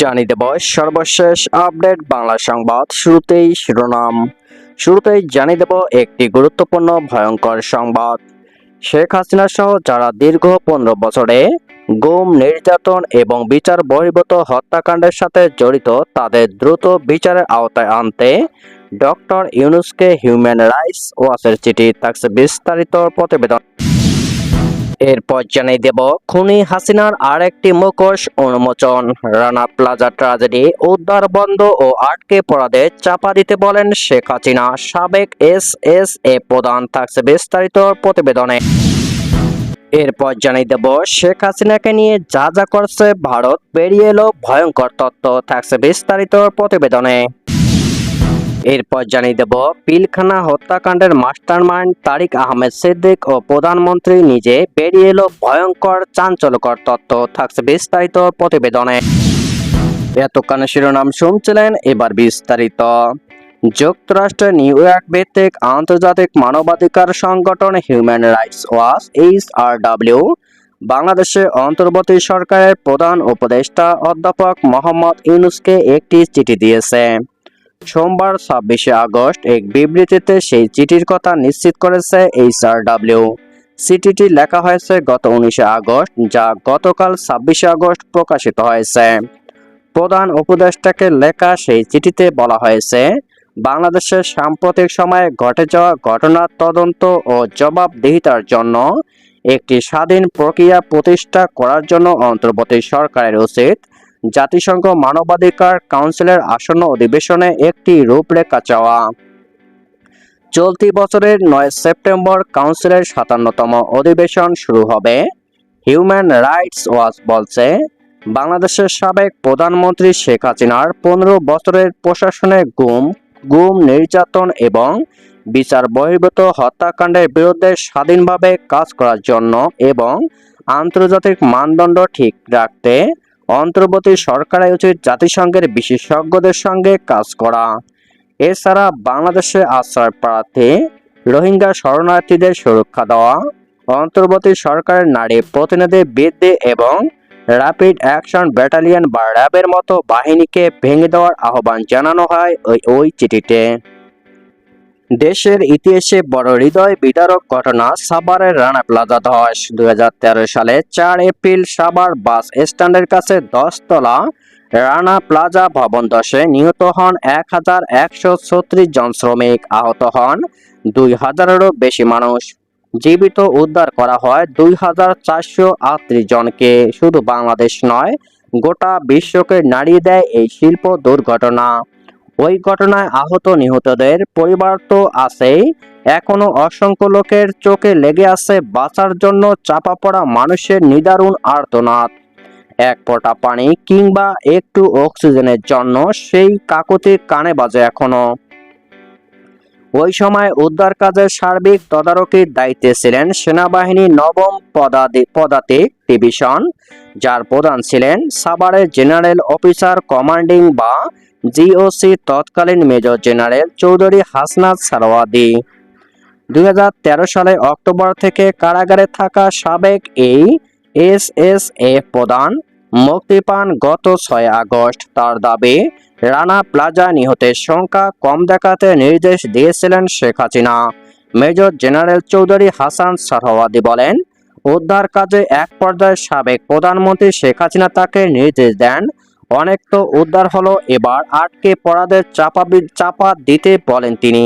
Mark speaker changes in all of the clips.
Speaker 1: জানিয়ে দেব সর্বশেষ আপডেট বাংলা সংবাদ শুরুতেই শিরোনাম। শুরুতেই জানিয়ে দেব একটি গুরুত্বপূর্ণ ভয়ঙ্কর সংবাদ। শেখ হাসিনা সহ যারা দীর্ঘ পনেরো বছরে গুম, নির্যাতন এবং বিচার বহির্ভূত হত্যাকাণ্ডের সাথে জড়িত তাদের দ্রুত বিচারের আওতায় আনতে ডক্টর ইউনুসকে হিউম্যান রাইটস ওয়াচের চিঠি থাকছে বিস্তারিত প্রতিবেদন। এরপর জানিয়ে দেব, খুনি হাসিনার আরেকটি মুখোশ উন্মোচন। রানা প্লাজা ট্রাজেডি উদ্ধার বন্ধ ও আটকে পড়াদের চাপা দিতে বলেন শেখ হাসিনা। সাবেক এস এস এ প্রধান থাকছে বিস্তারিত প্রতিবেদনে। এরপর জানিয়ে দেব, শেখ হাসিনাকে নিয়ে যা যা করছে ভারত বেরিয়ে এলো ভয়ঙ্কর তত্ত্ব থাকছে বিস্তারিত প্রতিবেদনে। এরপর জানিয়ে দেব, পিলখানা হত্যাকাণ্ডের মাস্টারমাইন্ড তারিক আহমেদ সিদ্দিক ও প্রধানমন্ত্রী নিজে বেরিয়ে এলো ভয়ঙ্কর চাঞ্চল্যকর তত্ত্ব থাকছে বিস্তারিত প্রতিবেদনে। এতক্ষণ শিরোনাম শুনছিলেন এবার বিস্তারিত। যুক্তরাষ্ট্রের নিউ ইয়র্ক ভিত্তিক আন্তর্জাতিক মানবাধিকার সংগঠন Human Rights Watch, H R W, বাংলাদেশের অন্তর্বর্তী সরকারের প্রধান উপদেষ্টা অধ্যাপক মোহাম্মদ ইউনুসকে একটি চিঠি দিয়েছে। সোমবার, ছাব্বিশে আগস্ট, এক বিবৃতিতে সেই চিঠির কথা নিশ্চিত করেছে এইচআরডব্লিউ। চিঠিটি লেখা হয়েছে গত উনিশে আগস্ট, যা গতকাল ছাব্বিশে আগস্ট প্রকাশিত হয়েছে। প্রধান উপদেষ্টাকে লেখা সেই চিঠিতে বলা হয়েছে, বাংলাদেশের সাম্প্রতিক সময়ে ঘটে যাওয়া ঘটনার তদন্ত ও জবাবদিহিতার জন্য একটি স্বাধীন প্রক্রিয়া প্রতিষ্ঠা করার জন্য অন্তর্বর্তী সরকারের উচিত জাতিসংঘ মানবাধিকার কাউন্সিলের আসন্ন অধিবেশনে একটি রূপরেখা চাওয়া। চলতি বছরের নয় সেপ্টেম্বর কাউন্সিলের সাতান্নতম অধিবেশন শুরু হবে। হিউম্যান রাইটস ওয়াচ বলছে, বাংলাদেশের সাবেক প্রধানমন্ত্রী শেখ হাসিনার পনেরো বছরের প্রশাসনে গুম গুম নির্যাতন এবং বিচার বহির্ভূত হত্যাকাণ্ডের বিরুদ্ধে স্বাধীনভাবে কাজ করার জন্য এবং আন্তর্জাতিক মানদণ্ড ঠিক রাখতে অন্তর্বর্তী সরকারের উচিত জাতিসংঘের বিশেষজ্ঞদের সঙ্গে কাজ করা। এছাড়া বাংলাদেশে আশ্রয় প্রার্থী, রোহিঙ্গা শরণার্থীদের সুরক্ষা দেওয়া, অন্তর্বর্তী সরকারের নারী প্রতিনিধি বৃদ্ধি এবং র্যাপিড অ্যাকশন ব্যাটালিয়ন বা র্যাবের মতো বাহিনীকে ভেঙে দেওয়ার আহ্বান জানানো হয় ওই ওই চিঠিতে। দেশের ইতিহাসে বড় হৃদয় বিদারক ঘটনা সাভারের রানা প্লাজা ধস। দু হাজার তেরো সালে চার এপ্রিল সাভার বাস স্ট্যান্ডের কাছে দশতলা রানা প্লাজা ভবন ধসে নিহত হন এক হাজার একশো ছত্রিশ জন শ্রমিক আহত হন দুই হাজারেরও বেশি মানুষ। জীবিত উদ্ধার করা হয় দুই হাজার চারশো আটত্রিশ জনকে। শুধু বাংলাদেশ নয়, গোটা বিশ্বকে নাড়িয়ে দেয় এই শিল্প দুর্ঘটনা। ওই ঘটনায় আহত নিহতদের পরিবার তো আছেই। এখনও অসংখ্য লোকের চোখে লেগে আছে বাঁচার জন্য চাপা পড়া মানুষের নিদারুণ আর্তনাদ। এক ফোঁটা পানি কিংবা একটু অক্সিজেনের জন্য সেই কাকতি কানে বাজে এখনও। ওই সময় উদ্ধার কাজের সার্বিক তদারকির দায়িত্বে ছিলেন সেনাবাহিনী নবম পদাতিক ডিভিশন, যার প্রধান ছিলেন সাভারের জেনারেল অফিসার কমান্ডিং বা জিওসি তৎকালীন মেজর জেনারেল চৌধুরী হাসনাত সারওয়াদি। দুই সালে অক্টোবর থেকে কারাগারে থাকা সাবেক এই এস এস এফ প্রধান মুক্তি পান গত ছয় আগস্ট। তার দাবি, রানা প্লাজা নিহতের সংখ্যা কম দেখাতে নির্দেশ দিয়েছিলেন শেখ হাসিনা। মেজর জেনারেল চৌধুরী হাসান সারওয়াদি বলেন, উদ্ধার কাজে এক পর্যায়ে সাবেক প্রধানমন্ত্রী শেখ হাসিনা তাকে নির্দেশ দেন অনেক তো উদ্ধার হলো। এবার আটকে পড়াদের চাপা চাপা দিতে বলেন তিনি।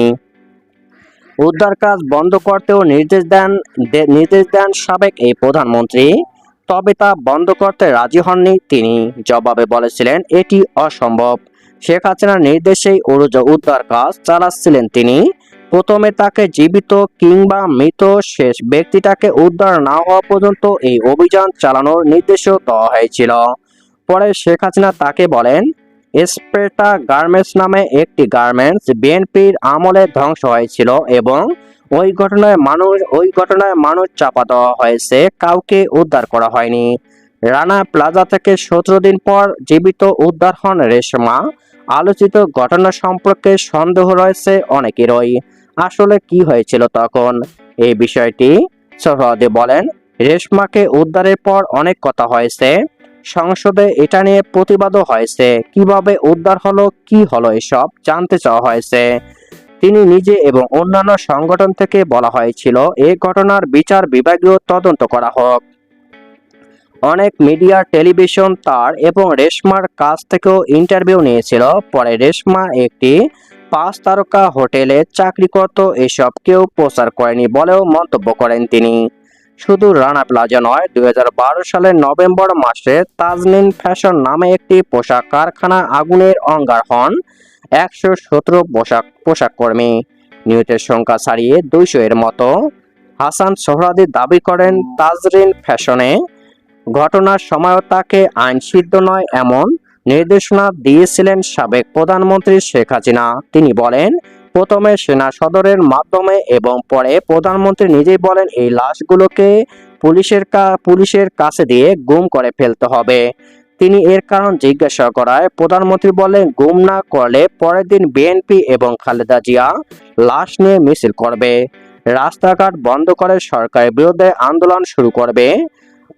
Speaker 1: উদ্ধার কাজ বন্ধ করতেও নির্দেশ দেন নির্দেশ দেন সাবেক এই প্রধানমন্ত্রী। তবে তা বন্ধ করতে রাজি হননি তিনি। জবাবে বলেছিলেন, এটি অসম্ভব। শেখ হাসিনার নির্দেশেই উদ্ধার কাজ চালাচ্ছিলেন তিনি। প্রথমে তাকে জীবিত কিংবা মৃত শেষ ব্যক্তিটাকে উদ্ধার না হওয়া পর্যন্ত এই অভিযান চালানোর নির্দেশও দেওয়া হয়েছিল। পরে শেখ হাসিনা তাকে বলেন, স্প্রেটা গার্মেন্টস নামে একটি গার্মেন্টস। বিএনপির আমলে ধ্বংস হয়েছিল এবং ওই ঘটনায় মানুষ, ওই ঘটনায় মানুষ চাপা দেওয়া হয়েছে। কাউকে উদ্ধার করা হয়নি। রানা প্লাজা থেকে সতেরো দিন পর জীবিত উদ্ধার হন রেশমা। আলোচিত ঘটনা সম্পর্কে সন্দেহ রয়েছে অনেকেরই। আসলে কি হয়েছিল তখন? এই বিষয়টি সোহরাওয়ার্দী বলেন। রেশমাকে উদ্ধারের পর অনেক কথা হয়েছে। সংসদে এটা নিয়ে প্রতিবাদও হয়েছে। কীভাবে উদ্ধার হলো, কি হলো এসব জানতে চাওয়া হয়েছে। তিনি নিজে এবং অন্যান্য সংগঠন থেকে বলা হয়েছিল এই ঘটনার বিচার বিভাগীয় তদন্ত করা হোক। অনেক মিডিয়া, টেলিভিশন তার এবং রেশমার কাছ থেকেও ইন্টারভিউ নিয়েছিল। পরে রেশমা একটি পাঁচ তারকা হোটেলে চাকরি করত, এসব কেউ প্রচার করেনি বলেও মন্তব্য করেন তিনি। শুধু রানা প্লাজা নয়, দুই সালের নভেম্বর মাসে তাজনিন ফ্যাশন নামে একটি পোশাক কারখানা আগুনের অঙ্গার হন একশো সতেরো পোশাক পোশাক কর্মী। নিহতের সংখ্যা ছাড়িয়ে দুইশো এর মতো। হাসান সোহরাদি দাবি করেন, তাজরিন ফ্যাশনে ঘটনার সময়ও তাকে আইন সিদ্ধ নয় এমন নির্দেশনা দিয়েছিলেন সাবেক প্রধানমন্ত্রী শেখ হাসিনা। তিনি বলেন প্রথমে সেনা সদরের মাধ্যমে এবং পরে প্রধানমন্ত্রী নিজেই বলেন এই লাশগুলোকে পুলিশের পুলিশের কাছে দিয়ে গুম করে ফেলতে হবে। তিনি এর কারণ জিজ্ঞাসা করায় প্রধানমন্ত্রী বলেন, গুম না করলে পরের দিন বিএনপি এবং খালেদা জিয়া লাশ নিয়ে মিছিল করবে। রাস্তাঘাট বন্ধ করে সরকারের বিরুদ্ধে আন্দোলন শুরু করবে।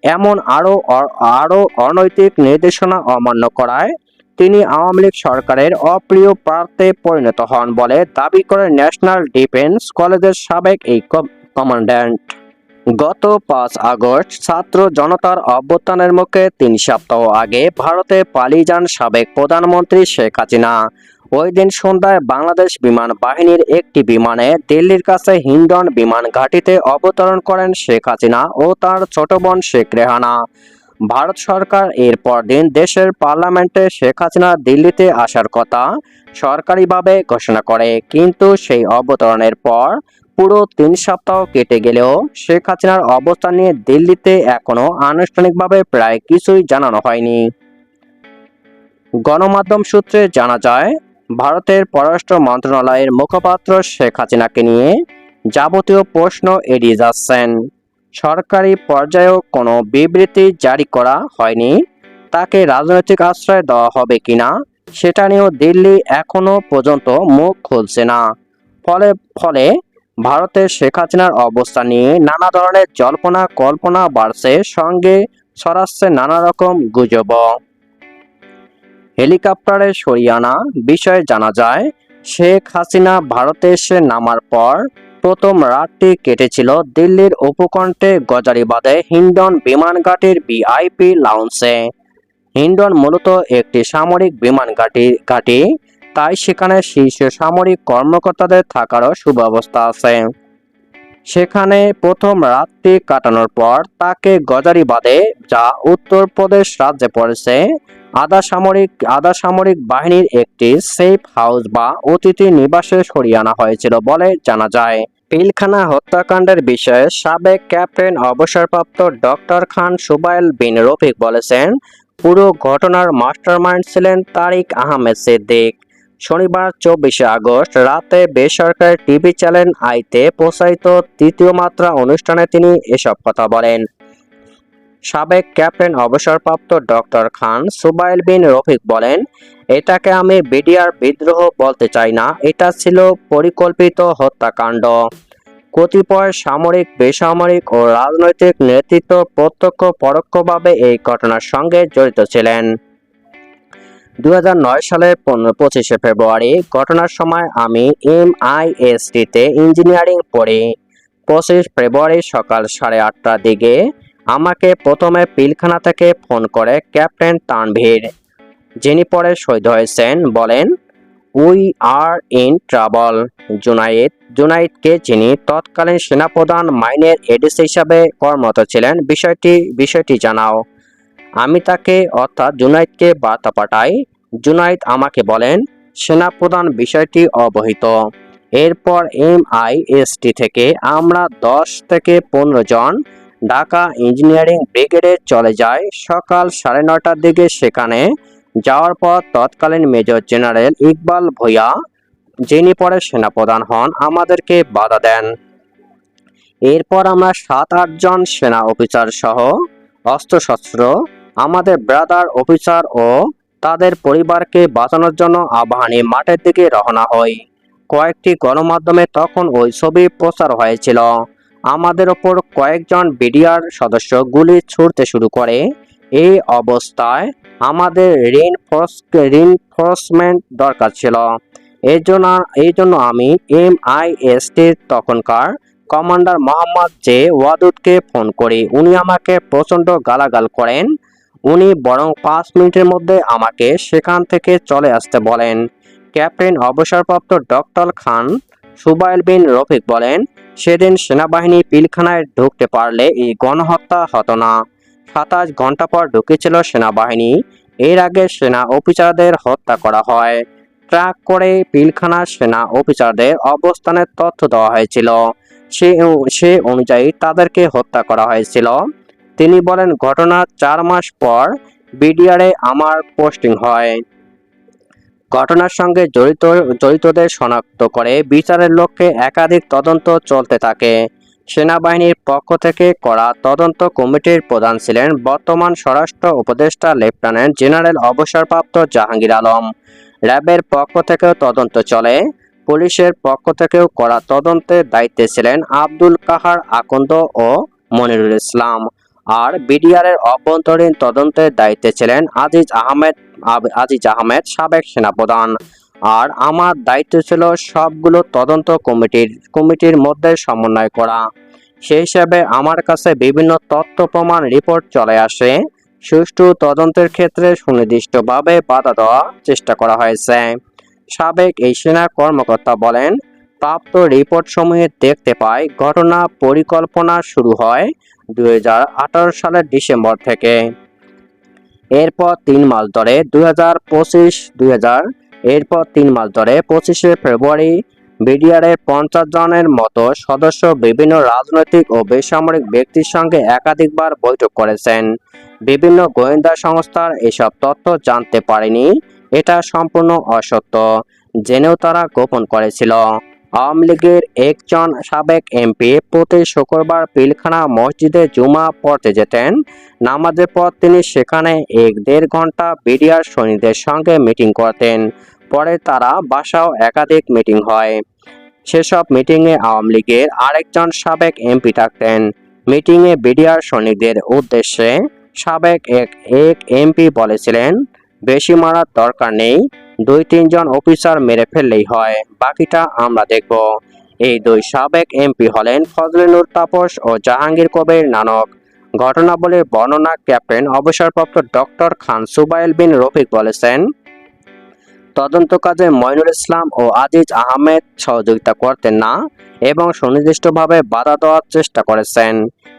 Speaker 1: এমন আরও অ- আরও অনৈতিক নির্দেশনা অমান্য করায় তিনি আওয়ামী লীগ সরকারের অপ্রিয় প্রার্থে পরিণত হন বলে দাবি করে ন্যাশনাল ডিফেন্স কলেজের সাবেক এই কম- কমান্ড্যান্ট। গত পাঁচ আগস্ট ছাত্র জনতার অভ্যুত্থানের মুখে তিন সপ্তাহ আগে ভারতে পালিয়ে যান সাবেক প্রধানমন্ত্রী শেখ হাসিনা। ওই দিন সন্ধ্যায় বাংলাদেশ বিমান বাহিনীর একটি বিমানে দিল্লির কাছে হিন্ডন বিমান ঘাঁটিতে অবতরণ করেন শেখ হাসিনা ও তার ছোট বোন শেখ রেহানা। ভারত সরকার এর পরদিন দেশের পার্লামেন্টে শেখ হাসিনা দিল্লিতে আসার কথা সরকারিভাবে ঘোষণা করে। কিন্তু সেই অবতরণের পর পুরো তিন সপ্তাহ কেটে গেলেও শেখ হাসিনার অবস্থান নিয়ে দিল্লিতে এখনও আনুষ্ঠানিকভাবে প্রায় কিছুই জানানো হয়নি। গণমাধ্যম সূত্রে জানা যায়, ভারতের পররাষ্ট্র মন্ত্রণালয়ের মুখপাত্র শেখ হাসিনাকে নিয়ে যাবতীয় প্রশ্ন এড়িয়ে যাচ্ছেন। সরকারি পর্যায়েও কোনো বিবৃতি জারি করা হয়নি। তাকে রাজনৈতিক আশ্রয় দেওয়া হবে কিনা, সেটা নিয়েও দিল্লি এখনও পর্যন্ত মুখ খুলছে না। ফলে ফলে ভারতের শেখ হাসিনার অবস্থা নিয়ে নানা ধরনের জল্পনা কল্পনা বাড়ছে, সঙ্গে ছড়াচ্ছে নানা রকম গুজব হেলিকপ্টারে সরিয়ে আনা বিষয়ে জানা যায়, শেখ হাসিনা ভারতে এসে নামার পর প্রথম রাতটি কেটেছিল দিল্লির উপকণ্ঠে গজারিবাদে হিন্ডন বিমানঘাটির ভিআইপি লাউন্সে। হিন্ডন মূলত একটি সামরিক বিমান ঘাঁটি ঘাঁটি, তাই সেখানে শীর্ষ সামরিক কর্মকর্তাদের থাকারও সুব্যবস্থা আছে। সেখানে প্রথম রাতটি কাটানোর পর তাকে গজারিবাদে, যা উত্তরপ্রদেশ রাজ্যে পড়েছে আধা সামরিক আধা সামরিক বাহিনীর একটি সেফ হাউস বা অতিথি নিবাসে সরিয়ে আনা হয়েছিল বলে জানা যায়। পিলখানা হত্যাকাণ্ডের বিষয়ে সাবেক ক্যাপ্টেন অবসরপ্রাপ্ত ডক্টর খান সুবাইল বিন রফিক বলেছেন, পুরো ঘটনার মাস্টারমাইন্ড ছিলেন তারিক আহমেদ সিদ্দিক। শনিবার চব্বিশে আগস্ট রাতে বেসরকারি টিভি চ্যানেল আইতে প্রচারিত তৃতীয় মাত্রা অনুষ্ঠানে তিনি এসব কথা বলেন। সাবেক ক্যাপ্টেন অবসরপ্রাপ্ত ডক্টর খান সুবাইল বিন রফিক বলেন, এটাকে আমি বিডিআর বিদ্রোহ বলতে চাই না। এটা ছিল পরিকল্পিত হত্যাকাণ্ড। কতিপয় সামরিক, বেসামরিক ও রাজনৈতিক নেতৃত্ব প্রত্যক্ষ পরোক্ষভাবে এই ঘটনার সঙ্গে জড়িত ছিলেন। দু হাজার নয় সালের পঁচিশে ফেব্রুয়ারি, ঘটনার সময় আমি এম আই টিতে ইঞ্জিনিয়ারিং পড়ি। পঁচিশ ফেব্রুয়ারি সকাল সাড়ে আটটার দিকে আমাকে প্রথমে পিলখানা থেকে ফোন করে ক্যাপ্টেন তানভীর, যিনি পরে শহীদ হয়েছেন, বলেন we are in trouble Junaid জুনাইদকে যিনি তৎকালীন সেনাপ্রধান মাইনের এডিসি হিসাবে কর্মরত ছিলেন, বিষয়টি বিষয়টি জানাও। আমি তাকে, অর্থাৎ জুনাইদকে বার্তা পাঠাই। জুনাইদ আমাকে বলেন, সেনাপ্রধান বিষয়টি অবহিত। এরপর এম আই এস টি থেকে আমরা দশ থেকে পনেরো জন ঢাকা ইঞ্জিনিয়ারিং ব্রিগেডে চলে যায় সকাল সাড়ে নটার দিকে সেখানে। যাওয়ার পর তৎকালীন মেজর জেনারেল ইকবাল ভূঁইয়া, যিনি পরে সেনাপ্রধান হন, আমাদেরকে বাধা দেন। এরপর আমরা সাত আটজন সেনা অফিসার সহ অস্ত্রশস্ত্র, আমাদের ব্রাদার অফিসার ও তাদের পরিবারকে বাঁচানোর জন্য আবাহনী মাঠের দিকে রওনা হই। কয়েকটি গণমাধ্যমে তখন ওই ছবি প্রচার হয়েছিল। আমাদের ওপর কয়েকজন বিডিআর সদস্য গুলি ছুড়তে শুরু করে। এই অবস্থায় আমাদের রিনফোর্সমেন্ট দরকার ছিল। এই জন্য এই জন্য আমি এম আই এস টির তখনকার কমান্ডার মোহাম্মদ জে ওয়াদুদকে ফোন করি। উনি আমাকে প্রচণ্ড গালাগাল করেন। উনি বরং পাঁচ মিনিটের মধ্যে আমাকে সেখান থেকে চলে আসতে বলেন। ক্যাপ্টেন অবসরপ্রাপ্ত ডক্টর খান সুবাইল বিন রফিক বলেন সেদিন সেনাবাহিনী পিলখানায় ঢুকতে পারলে এই গণহত্যা হতো না। সাতাশ ঘণ্টা পর ঢুকেছিল সেনাবাহিনী। এর আগে সেনা অফিসারদের হত্যা করা হয়। ট্রাক করে পিলখানার সেনা অফিসারদের অবস্থানের তথ্য দেওয়া হয়েছিল। সে সে অনুযায়ী তাদেরকে হত্যা করা হয়েছিল। তিনি বলেন, ঘটনার চার মাস পর বিডিআরে আমার পোস্টিং হয়। ঘটনার সঙ্গে জড়িত, জড়িতদের শনাক্ত করে বিচারের লক্ষ্যে একাধিক তদন্ত চলতে থাকে। সেনাবাহিনীর পক্ষ থেকে করা তদন্ত কমিটির প্রধান ছিলেন বর্তমান স্বরাষ্ট্র উপদেষ্টা লেফটেন্যান্ট জেনারেল অবসরপ্রাপ্ত জাহাঙ্গীর আলম। র্যাবের পক্ষ থেকেও তদন্ত চলে। পুলিশের পক্ষ থেকেও করা তদন্তের দায়িত্বে ছিলেন আব্দুল কাহার আকন্দ ও মনিরুল ইসলাম। আর বিডিআরের অভ্যন্তরীণ তদন্তের দায়িত্বে ছিলেন আজিজ আহমেদ আজিজ আহমেদ সাবেক সেনাপ্রধান। আর আমার দায়িত্ব ছিল সবগুলো তদন্ত কমিটির কমিটির মধ্যে সমন্বয় করা। সেই হিসাবে আমার কাছে বিভিন্ন তথ্য প্রমাণ রিপোর্ট চলে আসে। সুষ্ঠু তদন্তের ক্ষেত্রে সুনির্দিষ্টভাবে বাধা দেওয়ার চেষ্টা করা হয়েছে। সাবেক এই সেনা কর্মকর্তা বলেন প্রাপ্ত রিপোর্ট সমূহে দেখতে পাই, ঘটনা পরিকল্পনা শুরু হয় দুই হাজার আঠারো সালের ডিসেম্বর থেকে। এরপর তিন মাস ধরে দুই হাজার পঁচিশ, দুই হাজার, এরপর তিন মাস ধরে পঁচিশে ফেব্রুয়ারি, বিডিআরের পঞ্চাশ জনের মতো সদস্য বিভিন্ন রাজনৈতিক ও বেসামরিক ব্যক্তির সঙ্গে একাধিকবার বৈঠক করেছেন। বিভিন্ন গোয়েন্দা সংস্থার এসব তথ্য জানতে পারেনি, এটা সম্পূর্ণ অসত্য, জেনেও তারা গোপন করেছিল। আওয়ামী লীগের একজন সাবেক এমপি প্রতি শুক্রবার পিলখানা মসজিদে জুমা পড়তে যেতেন। নামাজের পর তিনি সেখানে এক দেড় ঘণ্টা বিডিআর সৈনিকদের সঙ্গে মিটিং করতেন। পরে তারা বাসাও একাধিক মিটিং হয়। সেসব মিটিংয়ে আওয়ামী লীগের আরেকজন সাবেক এমপি থাকতেন। মিটিংয়ে বিডিআর সৈনিকদের উদ্দেশ্যে সাবেক এক এক এমপি বলেছিলেন, বেশি মারার দরকার নেই। দুই তিনজন অফিসার মেরে ফেললেই হয়। বাকিটা আমরা দেখব। এই দুই সাবেক এমপি হলেন ফজলেনুর তাপস ও জাহাঙ্গীর কবির নানক। ঘটনাবলীর বর্ণনা ক্যাপ্টেন অবসরপ্রাপ্ত ডক্টর খান সুবাইল বিন রফিক বলেছেন, তদন্ত কাজে মইনুল ইসলাম ও আজিজ আহমেদ সহযোগিতা করতেন না এবং সুনির্দিষ্টভাবে বাধা দেওয়ার চেষ্টা করেছেন।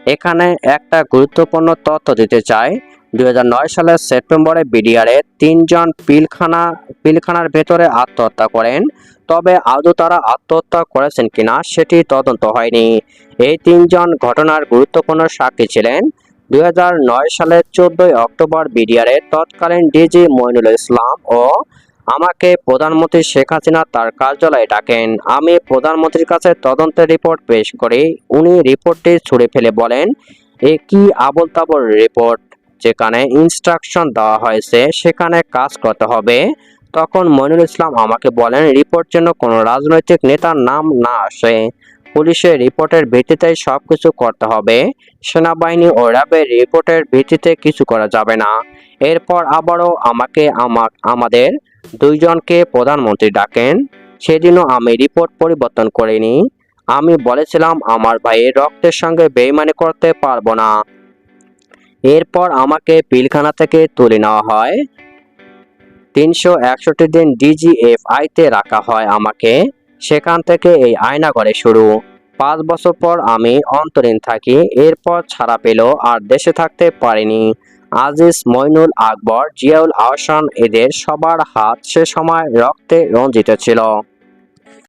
Speaker 1: এখানে একটা গুরুত্বপূর্ণ তথ্য দিতে চাই। দুই হাজার নয় সালের সেপ্টেম্বরে বিডিআরে তিনজন পিলখানা, পিলখানার ভেতরে আত্মহত্যা করেন। তবে আদৌ তারা আত্মহত্যা করেছেন কিনা সেটি তদন্ত হয়নি। এই তিনজন ঘটনার গুরুত্বপূর্ণ সাক্ষী ছিলেন। দু হাজার নয় সালের চোদ্দই অক্টোবর বিডিআরের তৎকালীন ডিজি মইনুল ইসলাম ও আমাকে প্রধানমন্ত্রী শেখ হাসিনা তার কার্যালয়ে ডাকেন। আমি প্রধানমন্ত্রীর কাছে তদন্তের রিপোর্ট পেশ করি। উনি রিপোর্টটি ছুঁড়ে ফেলে বলেন, এ কি আবল রিপোর্ট? যেখানে ইনস্ট্রাকশন দেওয়া হয়েছে, সেখানে কাজ করতে হবে। তখন মইনুল ইসলাম আমাকে বলেন, রিপোর্ট যেন কোনো রাজনৈতিক নেতার নাম না আসে। পুলিশের রিপোর্টের ভিত্তিতে সব কিছু করতে হবে। সেনাবাহিনী ও র্যাবের রিপোর্টের ভিত্তিতে কিছু করা যাবে না। এরপর আবারও আমাকে আমা- আমাদের দুইজনকে প্রধানমন্ত্রী ডাকেন। সেদিনও আমি রিপোর্ট পরিবর্তন করিনি। আমি বলেছিলাম, আমার ভাইয়ের রক্তের সঙ্গে বেইমানি করতে পারব না। এরপর আমাকে পিলখানা থেকে তুলে নেওয়া হয়। তিনশো একষট্টি দিন ডিজিএফআইতে রাখা হয় আমাকে। সেখান থেকে এই আয়না আয়নাঘরে শুরু। পাঁচ বছর পর আমি অন্তরীণ থাকি। এরপর ছাড়া পেল আর দেশে থাকতে পারিনি। আজিজ, মইনুল, আকবর, জিয়াউল আহসান এদের সবার হাত সে সময় রক্তে রঞ্জিত ছিল।